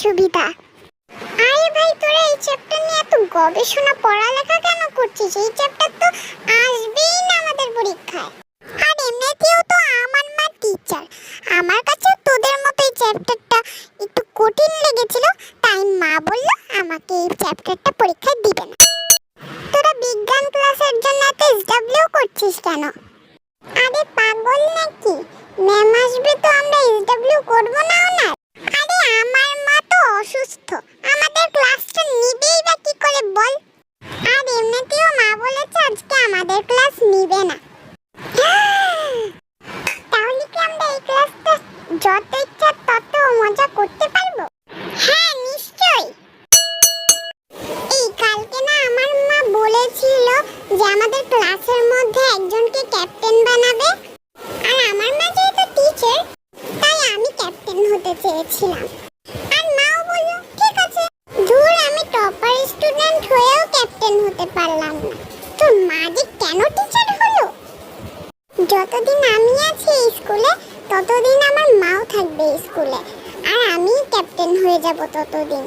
সুবিধা? আরে ভাই, তোরা এই চ্যাপ্টার নিয়ে এত গবেষণা, পড়ালেখা কেন করছিস? এই চ্যাপ্টার তো আসবেই না আমাদের পরীক্ষায়। আর এমনিতেও তো আমার মা টিচার আমার কাছে তোদের মতো এই চ্যাপ্টারটা একটু কঠিন লেগেছিল, তাই মা বলল, আমাকে এই চ্যাপ্টারটা পরীক্ষায় দিবে না। তোরা বিজ্ঞান ক্লাসের জন্য এত এসডব্লিউ করছিস কেন? আরে পাগল নাকি ম্যাম আসবে তো আমরা এসডব্লিউ করব না না আরে আমার মা তো অসুস্থ আমাদের ক্লাসটা নিবেই বা কি করে বল আর এমনিতেও মা বলেছে আজকে আমাদের না। তাহলে কি আমরা এই ক্লাসটা যত ইচ্ছা তত মজা করতে পারব? হ্যাঁ নিশ্চয়ই। এই কালকে না আমার মা বলেছিল যে আমাদের ক্লাসের মধ্যে একজনকে ক্যাপ্টেন বানাবে। আর আমার মা যেহেতু টিচার তাই আমি ক্যাপ্টেন হতে চেয়েছিলাম। আর মাও বলল, ঠিক আছে দূর আমি টপার স্টুডেন্ট হয়েও ক্যাপ্টেন হতে পারলাম না। তো মা যে কেন টিচার হলো? যতদিন আমি আছি স্কুলে, ততদিন আমার মাও থাকবে স্কুলে। আর আমি ক্যাপ্টেন হয়ে যাব ততদিন।